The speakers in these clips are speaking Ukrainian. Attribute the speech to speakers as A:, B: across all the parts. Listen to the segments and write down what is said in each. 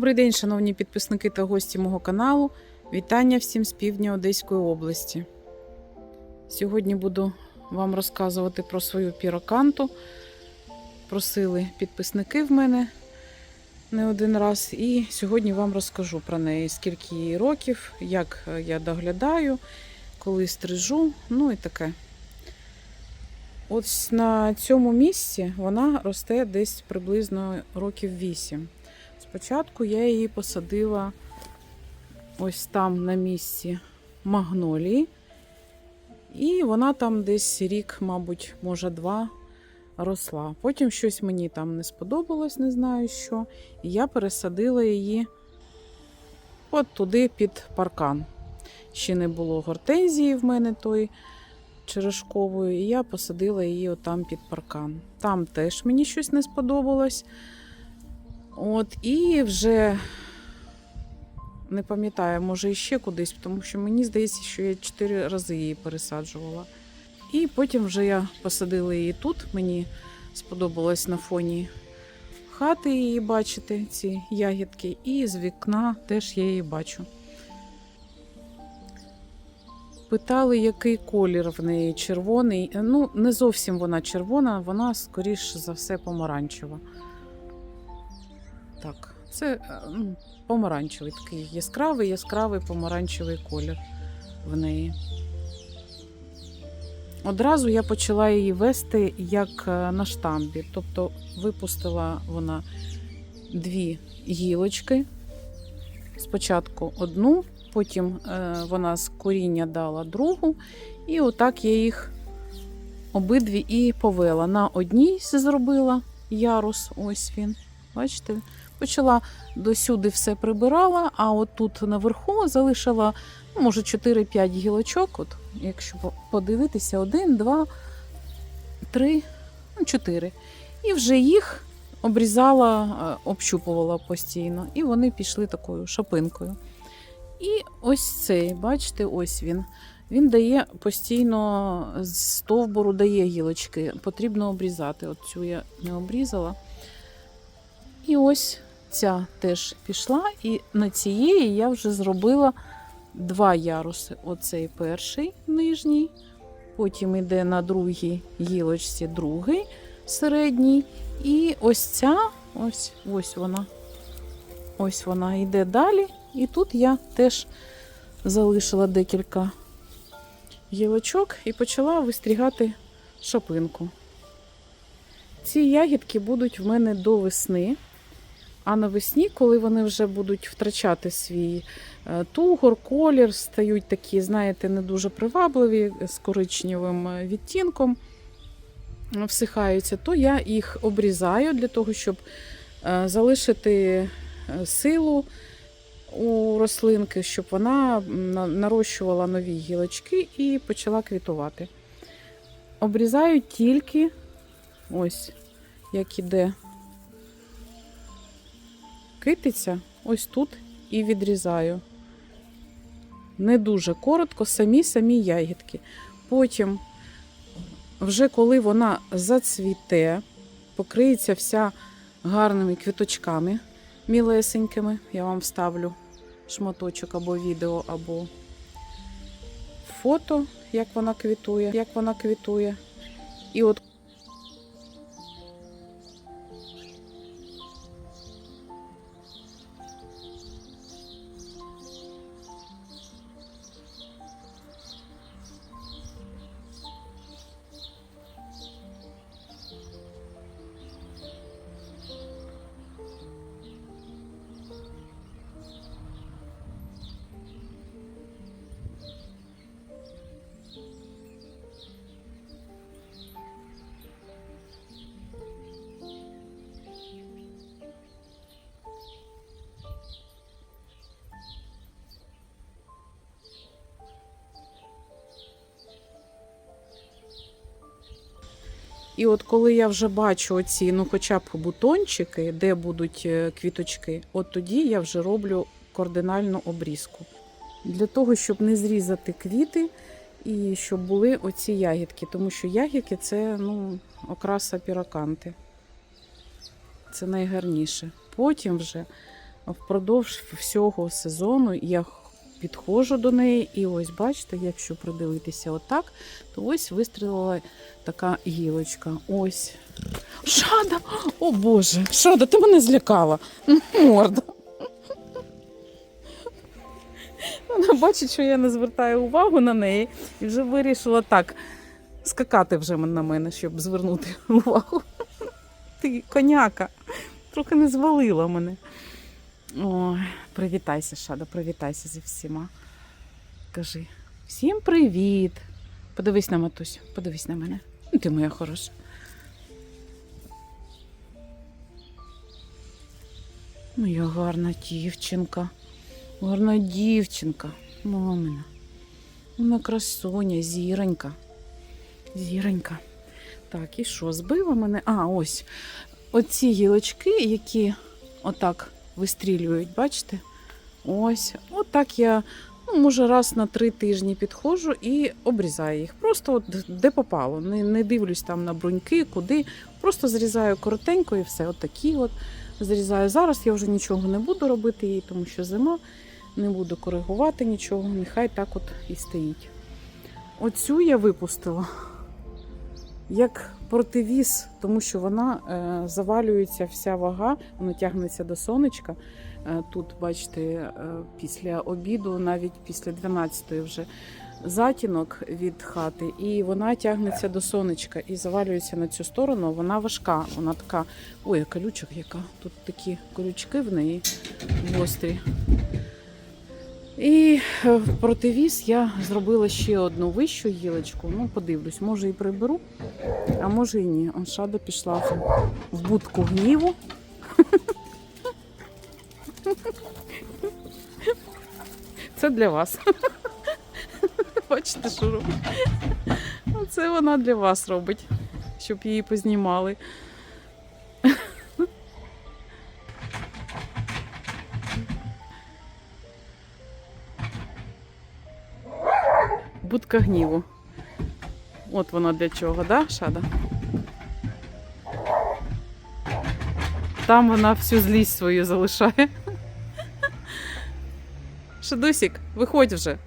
A: Добрий день, шановні підписники та гості мого каналу. Вітання всім з півдня Одеської області. Сьогодні буду вам розказувати про свою піроканту. Просили підписники в мене не один раз. І сьогодні вам розкажу про неї, скільки їй років, як я доглядаю, коли стрижу, ну і таке. Ось на цьому місці вона росте десь приблизно років 8. Спочатку я її посадила ось там на місці магнолії. І вона там десь рік, мабуть, може, два росла. Потім щось мені там не сподобалось, не знаю що. І я пересадила її от туди під паркан. Ще не було гортензії в мене той черешкової, і я посадила її отам під паркан. Там теж мені щось не сподобалось. От, і вже не пам'ятаю, може іще кудись, тому що мені здається, що я чотири рази її пересаджувала. І потім вже я посадила її тут. Мені сподобалось на фоні хати її бачити, ці ягідки, і з вікна теж я її бачу. Питали, який колір в неї червоний. Ну, не зовсім вона червона, вона, скоріш за все, помаранчева. Так, це е, помаранчевий такий яскравий, яскравий помаранчевий колір в неї. Одразу я почала її вести як е, на штамбі. Тобто випустила вона дві гілочки. Спочатку одну, потім е, вона з коріння дала другу, і отак я їх обидві і повела. На одній зробила ярус, ось він. Бачите? Почала досюди все прибирала, а от тут наверху залишила, ну, може, 4-5 гілочок. От, якщо подивитися, один, два, три, ну, чотири. І вже їх обрізала, е, общупувала постійно. І вони пішли такою шапинкою. І ось цей, бачите, ось він. Він дає постійно з стовбуру дає гілочки. Потрібно обрізати. От цю я не обрізала. І ось ця теж пішла, і на цієї я вже зробила два яруси. Оцей перший нижній, потім йде на другій гілочці другий середній. І ось ця, ось, ось вона. Ось вона йде далі. І тут я теж залишила декілька гілочок і почала вистрігати шапинку. Ці ягідки будуть в мене до весни. А навесні, коли вони вже будуть втрачати свій е, тугор, колір, стають такі, знаєте, не дуже привабливі з коричневим е, відтінком, всихаються, то я їх обрізаю для того, щоб е, залишити силу у рослинки, щоб вона нарощувала нові гілочки і почала квітувати. Обрізаю тільки ось як іде китиця ось тут і відрізаю. Не дуже коротко, самі-самі ягідки. Потім, вже коли вона зацвіте, покриється вся гарними квіточками мілесенькими, я вам вставлю шматочок або відео, або фото, як вона квітує, як вона квітує. І от І от коли я вже бачу оці, ну хоча б бутончики, де будуть е, квіточки, от тоді я вже роблю кардинальну обрізку. Для того, щоб не зрізати квіти і щоб були оці ягідки, тому що ягідки це ну, окраса піроканти. Це найгарніше. Потім вже впродовж всього сезону я підходжу до неї, і ось бачите, якщо придивитися отак, то ось вистрілила така гілочка. Ось. Шада! О Боже! Шада, ти мене злякала. Морда. Вона бачить, що я не звертаю увагу на неї, і вже вирішила так скакати вже на мене, щоб звернути увагу. Ти коняка, трохи не звалила мене. Ой, привітайся, Шада, привітайся зі всіма. Кажи, всім привіт. Подивись на матусь, подивись на мене. Ну, Ти моя хороша. Моя гарна дівчинка. Гарна дівчинка. Мамина. Вона красуня, зіронька. Зіронька. Так, і що, збила мене? А, ось. Оці гілочки, які отак вистрілюють, бачите? Ось. Отак я, ну, може, раз на три тижні підходжу і обрізаю їх. Просто от де попало. Не, не дивлюсь там на бруньки, куди. Просто зрізаю коротенько і все. От такі от зрізаю. Зараз я вже нічого не буду робити їй, тому що зима. Не буду коригувати нічого, нехай так от і стоїть. Оцю я випустила як противіз, тому що вона е, завалюється вся вага, вона тягнеться до сонечка. Е, тут, бачите, е, після обіду, навіть після 12-ї вже затінок від хати, і вона тягнеться до сонечка і завалюється на цю сторону. Вона важка, вона така. Ой, колючок яка. Тут такі колючки в неї гострі. І е, в противіз я зробила ще одну вищу гілочку. Ну, подивлюсь, може і приберу, а може і ні. Он шада пішла в будку гніву. Це для вас. Бачите, що робить? Це вона для вас робить, щоб її познімали. Будка гніву. От вона для чого, да, Шада? Там вона всю злість свою залишає. Шадусік, виходь вже.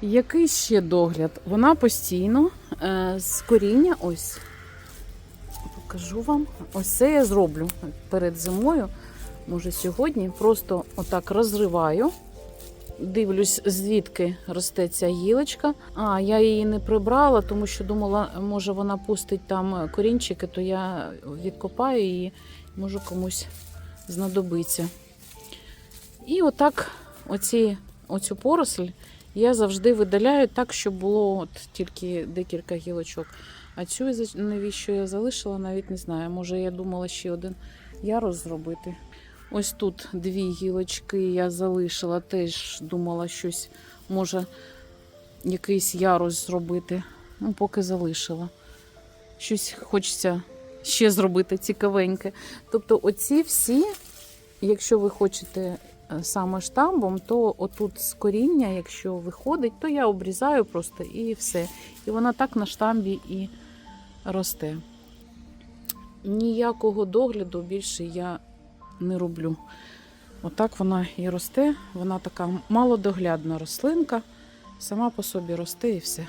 A: Який ще догляд? Вона постійно е, з коріння, ось покажу вам. Ось це я зроблю перед зимою. Може, сьогодні просто отак розриваю. Дивлюсь, звідки росте ця гілочка. А, я її не прибрала, тому що думала, може вона пустить там корінчики, то я відкопаю її, може комусь знадобиться. І отак оці, оцю поросль я завжди видаляю так, щоб було от тільки декілька гілочок. А цю навіщо я залишила, навіть не знаю. Може, я думала ще один ярус зробити. Ось тут дві гілочки я залишила, теж думала щось, може, якийсь ярус зробити. Ну, поки залишила. Щось хочеться ще зробити цікавеньке. Тобто, оці всі, якщо ви хочете е, саме штамбом, то отут з коріння, якщо виходить, то я обрізаю просто і все. І вона так на штамбі і росте. Ніякого догляду більше я не роблю. Отак вона і росте. Вона така малодоглядна рослинка, сама по собі росте і все.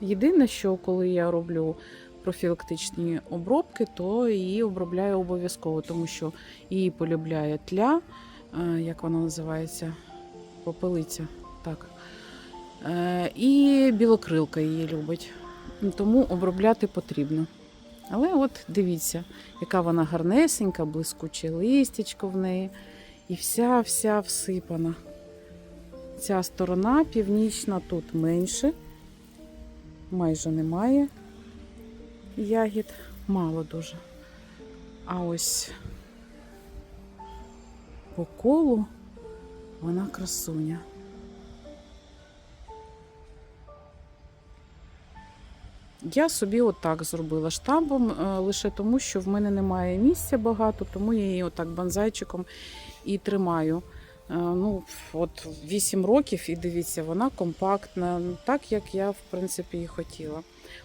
A: Єдине, що коли я роблю профілактичні обробки, то її обробляю обов'язково, тому що її полюбляє тля, е, як вона називається, попелиця. Так. Е, І білокрилка її любить. Тому обробляти потрібно. Але от дивіться, яка вона гарнесенька, блискуче листячко в неї. І вся-вся всипана. Ця сторона північна тут менше, майже немає ягід, мало дуже. А ось по колу вона красуня. Я собі отак зробила штамбом е, лише тому, що в мене немає місця багато, тому я її отак банзайчиком і тримаю. ну, от 8 років, і дивіться, вона компактна, так як я в принципі і хотіла.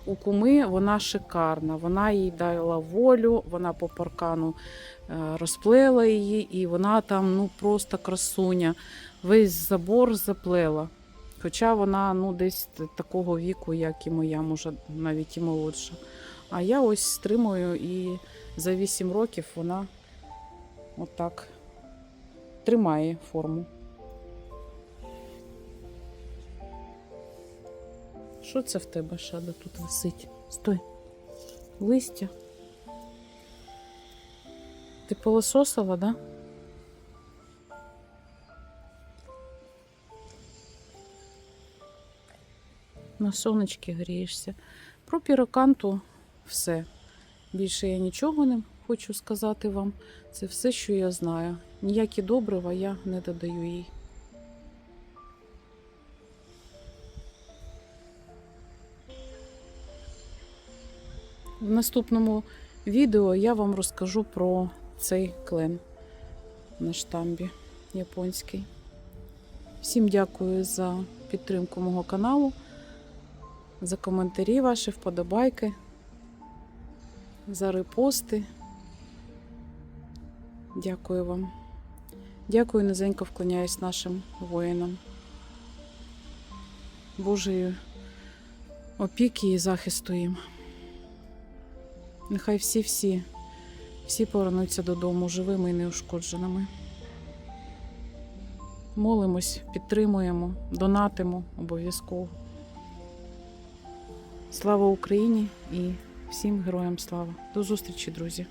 A: У куми вона шикарна, вона їй дала волю, вона по паркану е, розплела її, і вона там ну, просто красуня. Весь забор заплела. Хоча вона ну, десь такого віку, як і моя, може навіть і молодша. А я ось стримую і за 8 років вона отак тримає форму. Що це в тебе, Шада, тут висить? Стой. Листя. Ти пилососила, да? На сонечки грієшся. Про піроканту все. Більше я нічого не хочу сказати вам. Це все, що я знаю. Ніякі добрива я не додаю їй. В наступному відео я вам розкажу про цей клен на штамбі японський. Всім дякую за підтримку мого каналу, за коментарі ваші, вподобайки, за репости. Дякую вам. Дякую, низенько вклоняюсь нашим воїнам. Божої опіки і захисту їм. Нехай всі-всі, всі повернуться додому живими і неушкодженими. Молимось, підтримуємо, донатимо обов'язково. Слава Україні і всім героям слава. До зустрічі, друзі!